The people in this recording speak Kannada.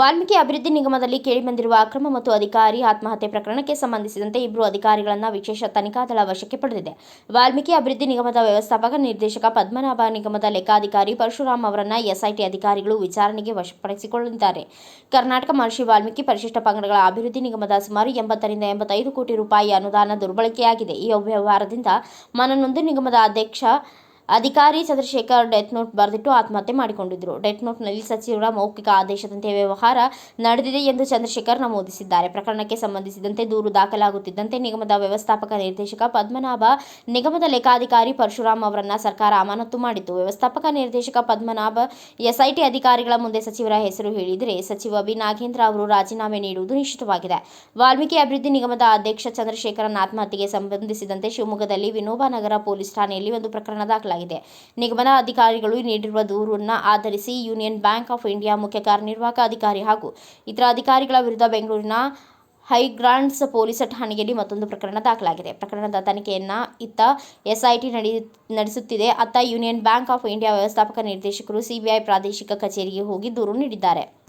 ವಾಲ್ಮೀಕಿ ಅಭಿವೃದ್ಧಿ ನಿಗಮದಲ್ಲಿ ಕೇಳಿಬಂದಿರುವ ಅಕ್ರಮ ಮತ್ತು ಅಧಿಕಾರಿ ಆತ್ಮಹತ್ಯೆ ಪ್ರಕರಣಕ್ಕೆ ಸಂಬಂಧಿಸಿದಂತೆ ಇಬ್ಬರು ಅಧಿಕಾರಿಗಳನ್ನು ವಿಶೇಷ ತನಿಖಾ ದಳ ವಶಕ್ಕೆ ಪಡೆದಿದೆ. ವಾಲ್ಮೀಕಿ ಅಭಿವೃದ್ಧಿ ನಿಗಮದ ವ್ಯವಸ್ಥಾಪಕ ನಿರ್ದೇಶಕ ಪದ್ಮನಾಭ ನಿಗಮದ ಲೆಕ್ಕಾಧಿಕಾರಿ ಪರಶುರಾಮ್ ಅವರನ್ನು ಎಸ್ಐಟಿ ಅಧಿಕಾರಿಗಳು ವಿಚಾರಣೆಗೆ ವಶಪಡಿಸಿಕೊಳ್ಳಲಿದ್ದಾರೆ. ಕರ್ನಾಟಕ ಮಹರ್ಷಿ ವಾಲ್ಮೀಕಿ ಪರಿಶಿಷ್ಟ ಪಂಗಡಗಳ ಅಭಿವೃದ್ಧಿ ನಿಗಮದ ಸುಮಾರು ಎಂಬತ್ತರಿಂದ ಎಂಬತ್ತೈದು ಕೋಟಿ ರೂಪಾಯಿ ಅನುದಾನ ದುರ್ಬಳಕೆಯಾಗಿದೆ. ಈ ಅವ್ಯವಹಾರದಿಂದ ಮನನೊಂದು ನಿಗಮದ ಅಧ್ಯಕ್ಷ ಅಧಿಕಾರಿ ಚಂದ್ರಶೇಖರ್ ಡೆತ್ ನೋಟ್ ಬರೆದಿಟ್ಟು ಆತ್ಮಹತ್ಯೆ ಮಾಡಿಕೊಂಡಿದ್ದರು ಡೆತ್ ನೋಟ್ನಲ್ಲಿ ಸಚಿವರ ಮೌಖಿಕ ಆದೇಶದಂತೆ ವ್ಯವಹಾರ ನಡೆದಿದೆ ಎಂದು ಚಂದ್ರಶೇಖರ್ ನಮೂದಿಸಿದ್ದಾರೆ. ಪ್ರಕರಣಕ್ಕೆ ಸಂಬಂಧಿಸಿದಂತೆ ದೂರು ದಾಖಲಾಗುತ್ತಿದ್ದಂತೆ ನಿಗಮದ ವ್ಯವಸ್ಥಾಪಕ ನಿರ್ದೇಶಕ ಪದ್ಮನಾಭ, ನಿಗಮದ ಲೆಕ್ಕಾಧಿಕಾರಿ ಪರಶುರಾಮ್ ಅವರನ್ನ ಸರ್ಕಾರ ಅಮಾನತು ಮಾಡಿತು ವ್ಯವಸ್ಥಾಪಕ ನಿರ್ದೇಶಕ ಪದ್ಮನಾಭ, ಎಸ್ಐಟಿ ಅಧಿಕಾರಿಗಳ ಮುಂದೆ ಸಚಿವರ ಹೆಸರು ಹೇಳಿದರೆ ಸಚಿವ ಬಿ. ನಾಗೇಂದ್ರ ಅವರು ರಾಜೀನಾಮೆ ನೀಡುವುದು ನಿಶ್ಚಿತವಾಗಿದೆ. ವಾಲ್ಮೀಕಿ ಅಭಿವೃದ್ಧಿ ನಿಗಮದ ಅಧ್ಯಕ್ಷ ಚಂದ್ರಶೇಖರನ್ ಆತ್ಮಹತ್ಯೆಗೆ ಸಂಬಂಧಿಸಿದಂತೆ ಶಿವಮೊಗ್ಗದಲ್ಲಿ ವಿನೋಬ ನಗರ ಪೊಲೀಸ್ ಠಾಣೆಯಲ್ಲಿ ಒಂದು ಪ್ರಕರಣ ದಾಖಲಾಗಿದೆ. ನಿಗಮದ ಅಧಿಕಾರಿಗಳು ನೀಡಿರುವ ದೂರನ್ನು ಆಧರಿಸಿ ಯೂನಿಯನ್ ಬ್ಯಾಂಕ್ ಆಫ್ ಇಂಡಿಯಾ ಮುಖ್ಯ ಕಾರ್ಯನಿರ್ವಾಹಕ ಅಧಿಕಾರಿ ಹಾಗೂ ಇತರ ಅಧಿಕಾರಿಗಳ ವಿರುದ್ಧ ಬೆಂಗಳೂರಿನ ಹೈಗ್ರಾಂಡ್ಸ್ ಪೊಲೀಸ್ ಠಾಣೆಯಲ್ಲಿ ಮತ್ತೊಂದು ಪ್ರಕರಣ ದಾಖಲಾಗಿದೆ. ಪ್ರಕರಣದ ತನಿಖೆಯನ್ನು ಇತ್ತ ಎಸ್ಐಟಿ ನಡೆ, ನಡೆಸುತ್ತಿದೆ. ಅತ್ತ ಯೂನಿಯನ್ ಬ್ಯಾಂಕ್ ಆಫ್ ಇಂಡಿಯಾ ವ್ಯವಸ್ಥಾಪಕ ನಿರ್ದೇಶಕರು ಸಿಬಿಐ ಪ್ರಾದೇಶಿಕ ಕಚೇರಿಗೆ ಹೋಗಿ ದೂರು ನೀಡಿದ್ದಾರೆ.